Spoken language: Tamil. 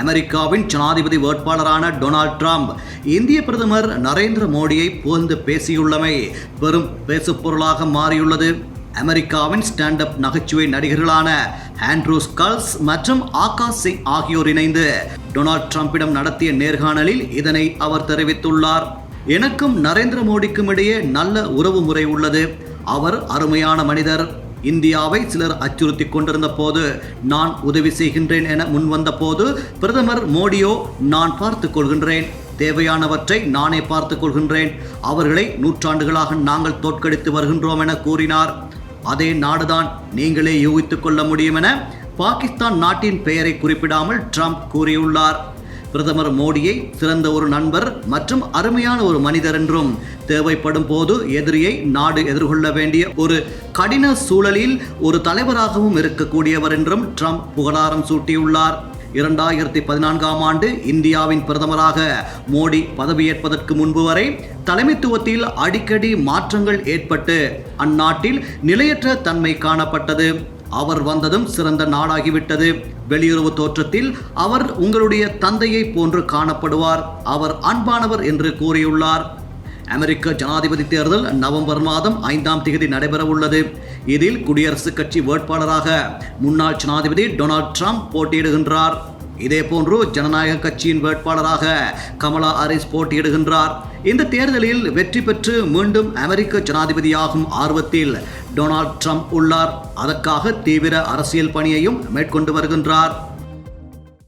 அமெரிக்காவின் ஜனாதிபதி வேட்பாளரான டொனால்ட் ட்ரம்ப் இந்திய பிரதமர் நரேந்திர மோடியை புகழ்ந்து பேசியுள்ளமை பெரும் பேசுபொருளாக மாறியுள்ளது. அமெரிக்காவின் ஸ்டாண்ட் அப் நகைச்சுவை நடிகர்களான ஆண்ட்ரூ ஸ்கல்ஸ் மற்றும் ஆகாஷ் சிங் ஆகியோர் இணைந்து டொனால்ட் ட்ரம்பிடம் நடத்திய நேர்காணலில் இதனை அவர் தெரிவித்துள்ளார். எனக்கும் நரேந்திர மோடிக்கும் இடையே நல்ல உறவு முறை உள்ளது. அவர் அருமையான மனிதர். இந்தியாவை சிலர் அச்சுறுத்தி கொண்டிருந்த போது நான் உதவி செய்கின்றேன் என முன்வந்த போது பிரதமர் மோடியோ நான் பார்த்துக் கொள்கின்றேன். தேவையானவற்றை நானே பார்த்துக் கொள்கின்றேன். அவர்களை நூற்றாண்டுகளாக நாங்கள் தோற்கடித்து வருகின்றோம் என கூறினார். அதே நாடுதான் நீங்களே யூகித்துக் கொள்ள முடியும் என பாகிஸ்தான் நாட்டின் பெயரை குறிப்பிடாமல் ட்ரம்ப் கூறியுள்ளார். பிரதமர் மோடியை சிறந்த ஒரு நண்பர் மற்றும் அருமையான ஒரு மனிதர் என்றும் தேவைப்படும் போது எதிரியை நாடு எதிர்கொள்ள வேண்டிய ஒரு கடின சூழலில் ஒரு தலைவராகவும் இருக்கக்கூடியவர் என்றும் ட்ரம்ப் புகழாரம் சூட்டியுள்ளார். இரண்டாயிரத்தி பதினான்காம் ஆண்டு இந்தியாவின் பிரதமராக மோடி பதவியேற்பதற்கு முன்பு வரை தலைமைத்துவத்தில் அடிக்கடி மாற்றங்கள் ஏற்பட்டு அந்நாட்டில் நிலையற்ற தன்மை காணப்பட்டது. அவர் வந்ததும் சிறந்த நாடாகிவிட்டது வெளியுறவு தோற்றத்தில் அவர் உங்களுடைய தந்தையை போன்று காணப்படுவார். அவர் அன்பானவர் என்று கூறியுள்ளார். அமெரிக்க ஜனாதிபதி தேர்தல் நவம்பர் மாதம் ஐந்தாம் தேதி நடைபெறவுள்ளது. இதில் குடியரசுக் கட்சி வேட்பாளராக முன்னாள் ஜனாதிபதி டொனால்ட் ட்ரம்ப் போட்டியிடுகின்றார். இதேபோன்று ஜனநாயக கட்சியின் வேட்பாளராக கமலா ஹாரிஸ் போட்டியிடுகின்றார். இந்த தேர்தலில் வெற்றி பெற்று மீண்டும் அமெரிக்க ஜனாதிபதியாகும் ஆர்வத்தில் டொனால்ட் ட்ரம்ப் உள்ளார். அதற்காக தீவிர அரசியல் பணியையும் மேற்கொண்டு வருகின்றார்.